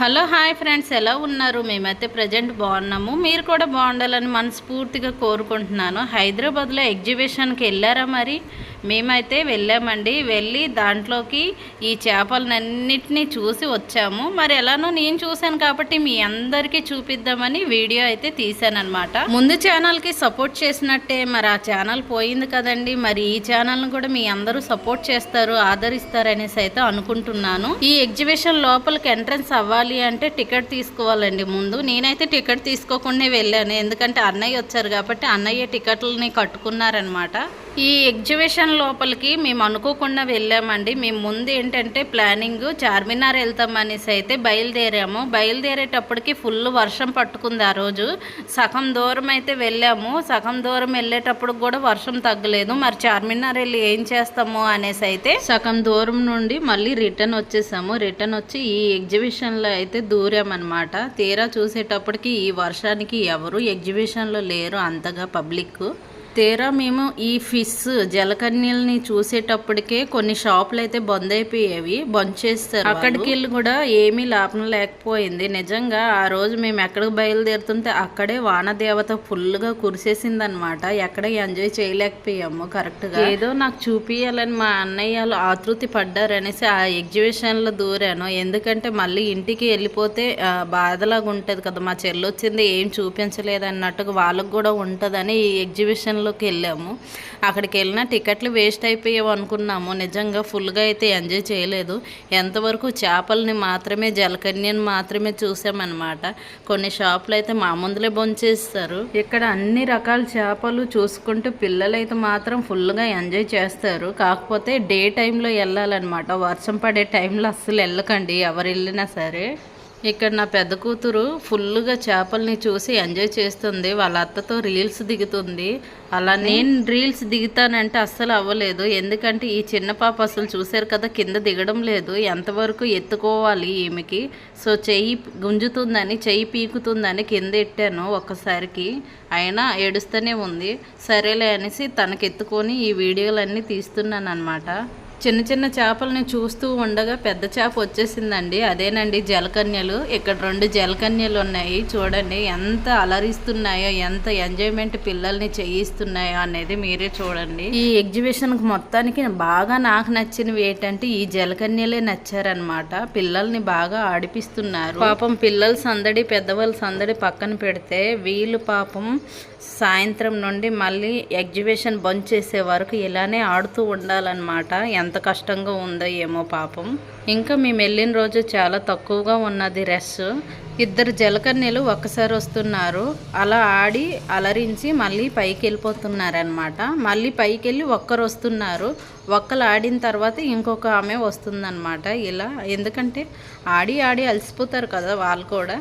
Hello hi friends. ఎలా ఉన్నారు? మేమైతే ప్రజెంట్ బాగున్నాము. మీరు కూడా బాగుండాలని మనస్ఫూర్తిగా కోరుకుంటున్నాను. హైదరాబాద్లో ఎగ్జిబిషన్కి వెళ్ళారా మరి? మేమైతే వెళ్ళామండి. వెళ్ళి దాంట్లోకి ఈ చేపలన్నిటినీ చూసి వచ్చాము. మరి ఎలానో నేను చూశాను కాబట్టి మీ అందరికీ చూపిద్దామని వీడియో అయితే తీశానమాట ముందు ఛానల్కి సపోర్ట్ చేసినట్టే మరి ఆ ఛానల్ పోయింది కదండి. మరి ఈ ఛానల్ను కూడా మీ అందరూ సపోర్ట్ చేస్తారు ఆదరిస్తారు అనేసి అయితే అనుకుంటున్నాను. ఈ ఎగ్జిబిషన్ లోపలికి ఎంట్రన్స్ అవ్వాలి అంటే టికెట్ తీసుకోవాలండి ముందు. నేనైతే టికెట్ తీసుకోకుండా వెళ్ళాను. ఎందుకంటే అన్నయ్య వచ్చారు కాబట్టి అన్నయ్య టికెట్లని కట్టుకున్నారనమాట ఈ ఎగ్జిబిషన్ లోపలికి మేము అనుకోకుండా వెళ్ళామండి. మేము ముందు ఏంటంటే ప్లానింగ్ చార్మినార్ వెళ్తామనేసి అయితే బయలుదేరాము. బయలుదేరేటప్పటికి ఫుల్ వర్షం పట్టుకుంది ఆ రోజు. సగం దూరం అయితే వెళ్ళాము. సగం దూరం వెళ్ళేటప్పుడు కూడా వర్షం తగ్గలేదు. మరి చార్మినార్ వెళ్ళి ఏం చేస్తాము అనేసి అయితే సగం దూరం నుండి మళ్ళీ రిటర్న్ వచ్చేసాము. రిటర్న్ వచ్చి ఈ ఎగ్జిబిషన్లో అయితే దూరామన్నమాట. తీరా చూసేటప్పటికి ఈ వర్షానికి ఎవరు ఎగ్జిబిషన్లో లేరు అంతగా పబ్లిక్ తీరా మేము ఈ ఫిష్ జలకన్యల్ని చూసేటప్పటికే కొన్ని షాపులు అయితే బంద్ అయిపోయేవి బంద్ చేస్తారు అక్కడికి వెళ్ళి కూడా ఏమీ లాభం లేకపోయింది. నిజంగా ఆ రోజు మేము ఎక్కడికి బయలుదేరుతుంటే అక్కడే వానదేవత ఫుల్గా కురిసేసింది అనమాట ఎక్కడ ఎంజాయ్ చేయలేకపోయాము కరెక్ట్గా ఏదో నాకు చూపియాలని మా అన్నయ్యలు ఆతృతి పడ్డారనేసి ఆ ఎగ్జిబిషన్లో దూరాను. ఎందుకంటే మళ్ళీ ఇంటికి వెళ్ళిపోతే బాధలాగా ఉంటది కదా మా చెల్లి వచ్చింది ఏం చూపించలేదు అన్నట్టుగా వాళ్ళకు కూడా ఉంటదని ఈ ఎగ్జిబిషన్ లోకి వెళ్ళాము. అక్కడికి వెళ్ళిన టికెట్లు వేస్ట్ అయిపోయావు అనుకున్నాము. నిజంగా ఫుల్గా అయితే ఎంజాయ్ చేయలేదు. ఎంతవరకు చేపల్ని మాత్రమే జలకన్యని మాత్రమే చూసామన్నమాట. కొన్ని షాపులు అయితే మా ముందులే బొంచేస్తారు ఇక్కడ అన్ని రకాల చేపలు చూసుకుంటూ పిల్లలైతే మాత్రం ఫుల్గా ఎంజాయ్ చేస్తారు. కాకపోతే డే టైంలో వెళ్ళాలన్నమాట. వర్షం పడే టైంలో అస్సలు వెళ్ళకండి. ఎవరు వెళ్ళినా సరే. ఇక్కడ నా పెద్ద కూతురు ఫుల్గా చేపల్ని చూసి ఎంజాయ్ చేస్తుంది. వాళ్ళ అత్తతో రీల్స్ దిగుతుంది. అలా నేను రీల్స్ దిగుతానంటే అస్సలు అవ్వలేదు. ఎందుకంటే ఈ చిన్న పాప అసలు చూశారు కదా కింద దిగడం లేదు. ఎంతవరకు ఎత్తుకోవాలి ఈమెకి? సో చెయ్యి గుంజుతుందని చెయ్యి పీకుతుందని కింద ఎట్టాను ఒక్కసారికి. అయినా ఏడుస్తూనే ఉంది. సరేలే అనేసి తనకి ఎత్తుకొని ఈ వీడియోలన్నీ తీస్తున్నాను అనమాట చిన్న చిన్న చేపలని చూస్తూ ఉండగా పెద్ద చేప వచ్చేసిందండి. అదేనండి జలకన్యలు. ఇక్కడ రెండు జలకన్యలు ఉన్నాయి. చూడండి ఎంత అలరిస్తున్నాయో ఎంత ఎంజాయ్మెంట్ పిల్లల్ని చేయిస్తున్నాయో అనేది మీరే చూడండి. ఈ ఎగ్జిబిషన్ మొత్తానికి బాగా నాకు నచ్చినవి ఏంటంటే ఈ జలకన్యలే నచ్చారనమాట పిల్లల్ని బాగా ఆడిపిస్తున్నారు. పాపం పిల్లల సందడి పెద్దవాళ్ళ సందడి పక్కన పెడితే వీళ్ళు పాపం సాయంత్రం నుండి మళ్ళీ ఎగ్జిబిషన్ బంద్ చేసే వరకు ఇలానే ఆడుతూ ఉండాలన్నమాట. ఎంత కష్టంగా ఉందో ఏమో పాపం. ఇంకా మేము వెళ్ళిన రోజు చాలా తక్కువగా ఉన్నది రష్ ఇద్దరు జలకన్యలు ఒక్కసారి వస్తున్నారు. అలా ఆడి అలరించి మళ్ళీ పైకి వెళ్ళిపోతున్నారనమాట మళ్ళీ పైకి వెళ్ళి ఒక్కరు వస్తున్నారు. ఒక్కరు ఆడిన తర్వాత ఇంకొక ఆమె వస్తుందన్నమాట. ఇలా ఎందుకంటే ఆడి ఆడి అలసిపోతారు కదా వాళ్ళు కూడా.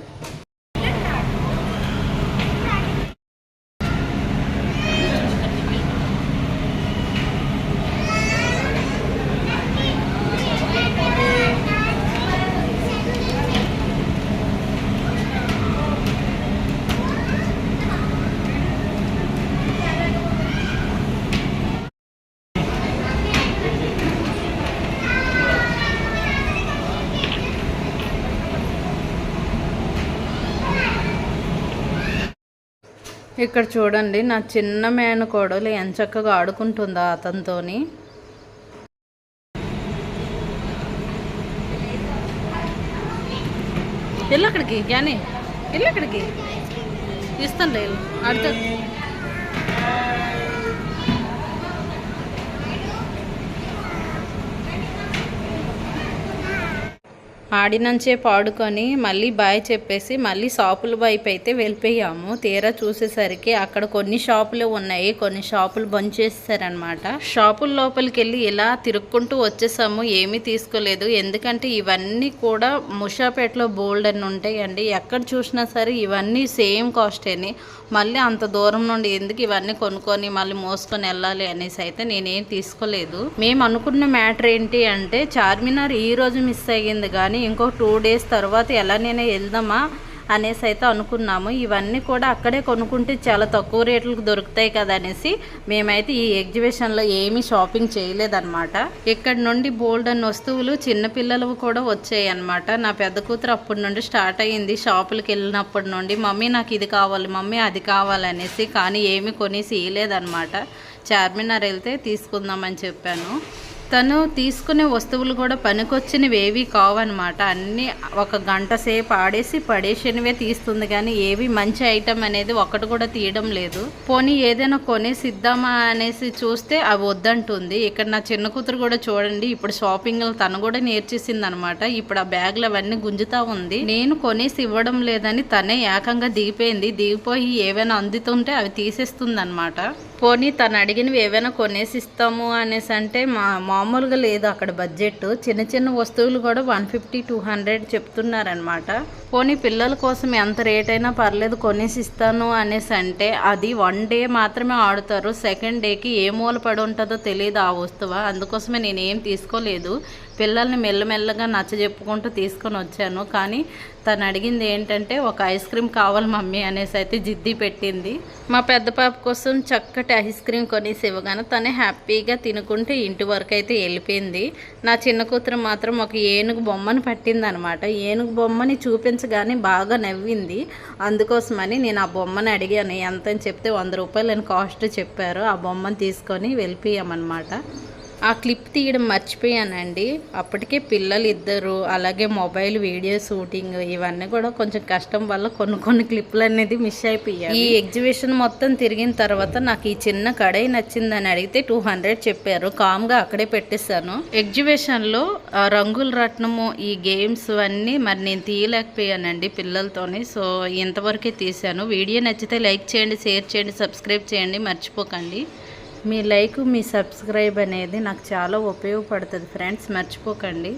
ఇక్కడ చూడండి నా చిన్న మేనకోడలు ఎంత చక్కగా ఆడుకుంటుందా అతనితోని. వెళ్ళక్కడికి అక్కడికి వెళ్ళక్కడికి అక్కడికి. ఇస్తాను లేదు ఆడుతా. ఆడినంచే పాడుకొని మళ్ళీ బాయ్ చెప్పేసి మళ్ళీ షాపుల వైపు అయితే వెళ్ళిపోయాము. తీరా చూసేసరికి అక్కడ కొన్ని షాపులు ఉన్నాయి. కొన్ని షాపులు బంద్ చేసేసారనమాట షాపుల లోపలికి వెళ్ళి ఇలా తిరుక్కుంటూ వచ్చేసాము. ఏమీ తీసుకోలేదు. ఎందుకంటే ఇవన్నీ కూడా ముషాపేటలో బోల్డ్ అని ఉంటాయండి. ఎక్కడ చూసినా సరే ఇవన్నీ సేమ్ కాస్టేని మళ్ళీ అంత దూరం నుండి ఎందుకు ఇవన్నీ కొనుక్కొని మళ్ళీ మోసుకొని వెళ్ళాలి అనేసి అయితే నేనేం తీసుకోలేదు. మేము అనుకున్న మ్యాటర్ ఏంటి అంటే చార్మినార్ ఈ రోజు మిస్ అయ్యింది. కానీ ఇంకో టూ డేస్ తర్వాత ఎలానైనా వెళ్దామా అనేసి అయితే అనుకున్నాము. ఇవన్నీ కూడా అక్కడే కొనుక్కుంటే చాలా తక్కువ రేట్లకు దొరుకుతాయి కదా అనేసి మేమైతే ఈ ఎగ్జిబిషన్లో ఏమీ షాపింగ్ చేయలేదన్నమాట. ఇక్కడ నుండి బోల్డ్ అన్న వస్తువులు చిన్నపిల్లలు కూడా వచ్చాయి అనమాట నా పెద్ద కూతురు అప్పటి నుండి స్టార్ట్ అయ్యింది షాపులకి వెళ్ళినప్పటి నుండి మమ్మీ నాకు ఇది కావాలి మమ్మీ అది కావాలనేసి కానీ ఏమీ కొనేసి ఇయ్యలేదన్నమాట. చార్మినార్ వెళ్తే తీసుకుందామని చెప్పాను. తను తీసుకునే వస్తువులు కూడా పనికొచ్చినవి ఏవి కావన్నమాట. అన్నీ ఒక గంట సేపు ఆడేసి పడేసినవే తీస్తుంది కానీ ఏవి మంచి ఐటమ్ అనేది ఒకటి కూడా తీయడం లేదు. పోనీ ఏదైనా కొనేసి ఇద్దామా అనేసి చూస్తే అవి వద్దంటుంది. ఇక్కడ నా చిన్న కూతురు కూడా చూడండి ఇప్పుడు షాపింగ్ తను కూడా నేర్చేసింది అనమాట ఇప్పుడు ఆ బ్యాగులు అవన్నీ గుంజుతా ఉంది. నేను కొనేసి ఇవ్వడం లేదని తనే ఏకంగా దిగిపోయింది. దిగిపోయి ఏవైనా అందుతుంటే అవి తీసేస్తుంది అనమాట పోనీ తను అడిగినవి ఏవైనా కొనేసి ఇస్తాము అనేసి అంటే మా మామూలుగా లేదు అక్కడ బడ్జెట్. చిన్న చిన్న వస్తువులు కూడా వన్ ఫిఫ్టీ టూ హండ్రెడ్ చెప్తున్నారనమాట పోనీ పిల్లల కోసం ఎంత రేట్ అయినా పర్లేదు కొనేసి ఇస్తాను అనేసి అంటే అది వన్ డే మాత్రమే ఆడుతారు. సెకండ్ డేకి ఏ మూల పడి ఉంటుందో తెలియదు ఆ వస్తువు. అందుకోసమే నేనేం తీసుకోలేదు. పిల్లల్ని మెల్లమెల్లగా నచ్చ చెప్పుకుంటూ తీసుకొని వచ్చాను. కానీ తను అడిగింది ఏంటంటే ఒక ఐస్ క్రీమ్ కావాలి మమ్మీ అనేసి అయితే జిద్ది పెట్టింది. మా పెద్ద పాప కోసం చక్కటి ఐస్ క్రీమ్ కొనేసి ఇవ్వగానే తనే హ్యాపీగా తినుకుంటూ ఇంటి వరకు అయితే వెళ్ళిపోయింది. నా చిన్న కూతురు మాత్రం ఒక ఏనుగు బొమ్మను పట్టింది అనమాట ఏనుగు బొమ్మని చూపించగానే బాగా నవ్వింది. అందుకోసమని నేను ఆ బొమ్మని అడిగాను. ఎంత అని చెప్తే వంద రూపాయలు అని కాస్ట్ చెప్పారు. ఆ బొమ్మను తీసుకొని వెళ్ళిపోయామన్నమాట. ఆ క్లిప్ తీయడం మర్చిపోయానండి. అప్పటికే పిల్లలు ఇద్దరు అలాగే మొబైల్ వీడియో షూటింగ్ ఇవన్నీ కూడా కొంచెం కష్టం వల్ల కొన్ని కొన్ని క్లిప్లు అనేది మిస్ అయిపోయాయి. ఈ ఎగ్జిబిషన్ మొత్తం తిరిగిన తర్వాత నాకు ఈ చిన్న కడాయి నచ్చిందని అడిగితే టూ హండ్రెడ్ చెప్పారు. కామ్గా అక్కడే పెట్టేశాను. ఎగ్జిబిషన్లో రంగుల రత్నము ఈ గేమ్స్ అన్నీ మరి నేను తీయలేకపోయానండి పిల్లలతోని. సో ఇంతవరకే తీశాను. వీడియో నచ్చితే లైక్ చేయండి షేర్ చేయండి సబ్స్క్రైబ్ చేయండి. మర్చిపోకండి. మీ లైక్ మీ సబ్స్క్రైబ్ అనేది నాకు చాలా ఉపయోగపడుతుంది. ఫ్రెండ్స్ మర్చిపోకండి.